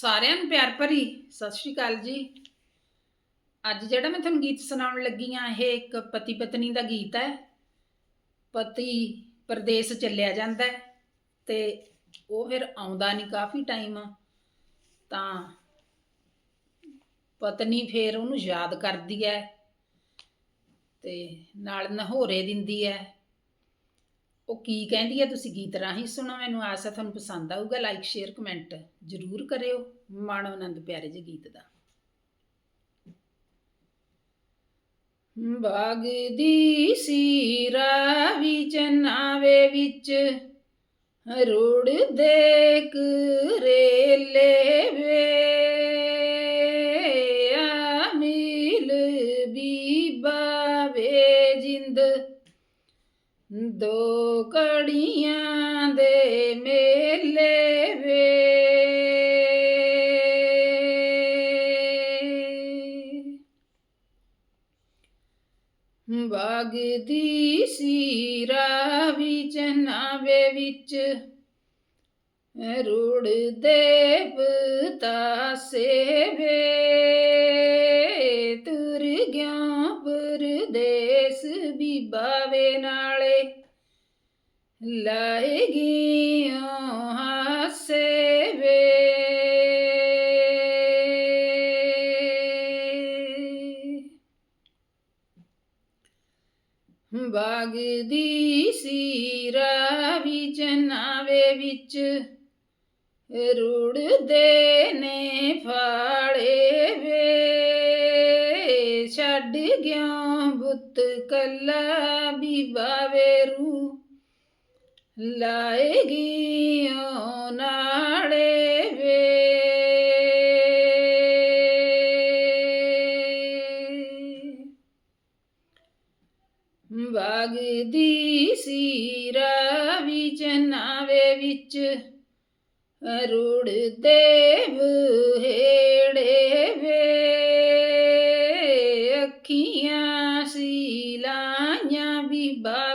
ਸਾਰਿਆਂ ਨੂੰ ਪਿਆਰ ਭਰੀ ਸਤਿ ਸ਼੍ਰੀ ਅਕਾਲ ਜੀ। ਅੱਜ ਜਿਹੜਾ ਮੈਂ ਤੁਹਾਨੂੰ ਗੀਤ ਸੁਣਾਉਣ ਲੱਗੀ ਆ ਇਹ ਇੱਕ ਪਤੀ ਪਤਨੀ ਦਾ ਗੀਤ ਹੈ। ਪਤੀ ਪਰਦੇਸ ਚੱਲਿਆ ਜਾਂਦਾ ਹੈ ਤੇ ਉਹ ਫਿਰ ਆਉਂਦਾ ਨਹੀਂ ਕਾਫੀ ਟਾਈਮ ਤਾਂ ਪਤਨੀ ਫਿਰ ਉਹਨੂੰ ਯਾਦ ਕਰਦੀ ਹੈ ਤੇ ਨਾਲ ਨਹੋਰੇ ਦਿੰਦੀ ਹੈ। ਉਹ ਕੀ ਕਹਿੰਦੀ ਹੈ ਤੁਸੀਂ ਗੀਤ ਰਾਹੀਂ ਸੁਣੋ, ਮੈਨੂੰ ਆਸ ਹੈ ਤੁਹਾਨੂੰ ਪਸੰਦ ਆਊਗਾ ਲਾਈਕ ਸ਼ੇਅਰ ਕਮੈਂਟ ਜ਼ਰੂਰ ਕਰਿਓ, ਮਾਣੋ ਆਨੰਦ ਪਿਆਰੇ ਜਿਹੇ ਗੀਤ ਦਾ। ਬਾਗ ਦੀ ਸੀਰਾ ਵਿੱਚ ਨਾਵੇ ਵਿੱਚ, ਰੋੜ ਦੇ ਕਰੇਲੇ ਵੇ, ਆ ਮਿਲ ਬੀਬਾ ਵੇ ਜਿੰਦ। ਦੋ ਕੜੀਆਂ ਦੇ ਮੇਲੇ ਵੇ। ਬਾਗ ਦੀ ਸੀਰਾ ਵਿੱਚ ਨਾਵੇ ਵਿੱਚ ਰੁੜਦੇ ਪਤਾਸੇ ਵੇ ਲਾਏਗੀ ਹਾਸੇ ਵੇ। ਬਾਗ ਦੀ ਸੀਰਾ ਵੀ ਨਾਵੇ ਵਿੱਚ ਰੁੜਦੇ ਨੇ ਫਾੜੇ ਵੇ। ਛੱਡ ਗਿਆ ਬੁੱਤ ਕੱਲਾ ਬੀਬਾਵੇ ਰੂ ਲਾਏਗੀ ਓ ਨਾਲੇ ਵੇ ਬਾਗ ਦੀ ਸੀਰਾ ਵਿੱਚ ਨਾਵੇ ਵਿੱਚ ਰੁੜਦੇ ਵੇ। ਅੱਖੀਆਂ ਸੀ ਲਾਈਆਂ ਬੀਬਾਵੇ ਰੋਗ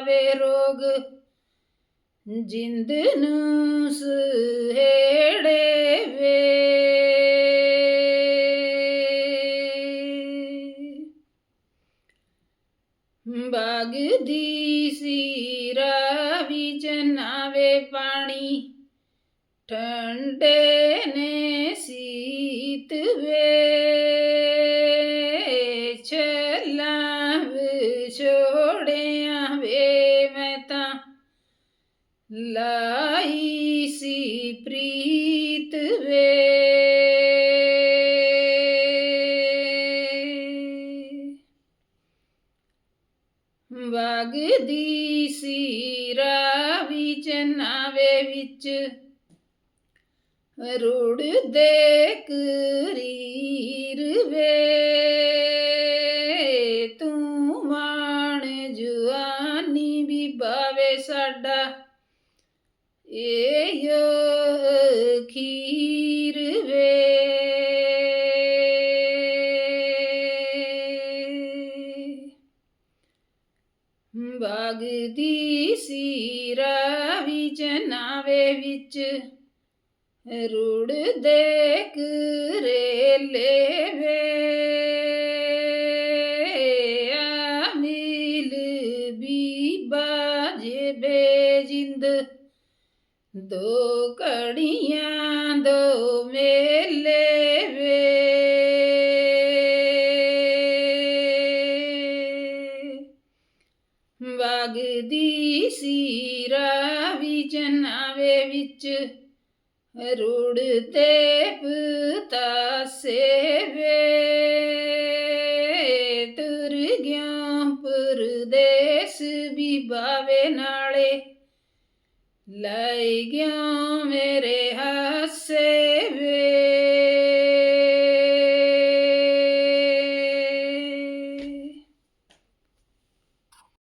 ਜਿੰਦ ਨੂੰ ਸਹੇੜੇ ਵੇ। ਬਾਗ ਦੀ ਸੀਰਾ ਵਿੱਚ ਨਾਵੇ ਪਾਣੀ ਠੰਡੇ ਨੇ ਲਾਈ ਸੀ ਪ੍ਰੀਤ ਵੇ। ਬਾਗ ਦੀ ਸੀਰਾ ਵਿੱਚ। ਨਾਵੇ ਵਿੱਚ ਰੁੜਦੇ ਕਰੀਰ ਵੇ। ਏ ਖੀਰ ਵੇ। ਬਾਗ ਦੀ ਸੀਰਾ ਵਿੱਚ, ਨਾਵੇ ਵਿੱਚ ਰੁੜਦੇ ਕਰੇਲੇ ਵੇ। ਆ ਮਿਲ ਬੀਬਾ ਜੇ ਬੇਜਿੰਦ ਦੋ ਕੜੀਆਂ ਦੋ ਮੇਲੇ ਵੇ। ਬਾਗ ਦੀ ਸੀਰਾ ਵੀ ਜਨਾਵੇ ਵਿੱਚ ਰੁੜਦੇ ਪਤਾਸੇ ਵੇ ਤੁਰ ਗਿਆ ਪਰਦੇਸ ਬੀਬਾਵੇ ਨਾਲੇ ਲੈ ਗਿਆ ਮੇਰੇ ਹਾਸੇ।